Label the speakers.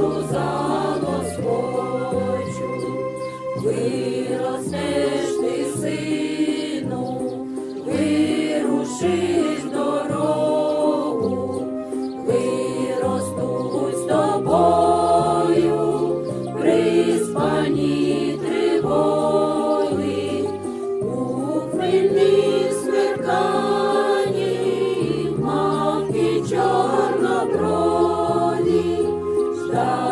Speaker 1: душу заноскочу, виростеш сину, вирушиш в дорогу, тобою, приспані тривоги. love.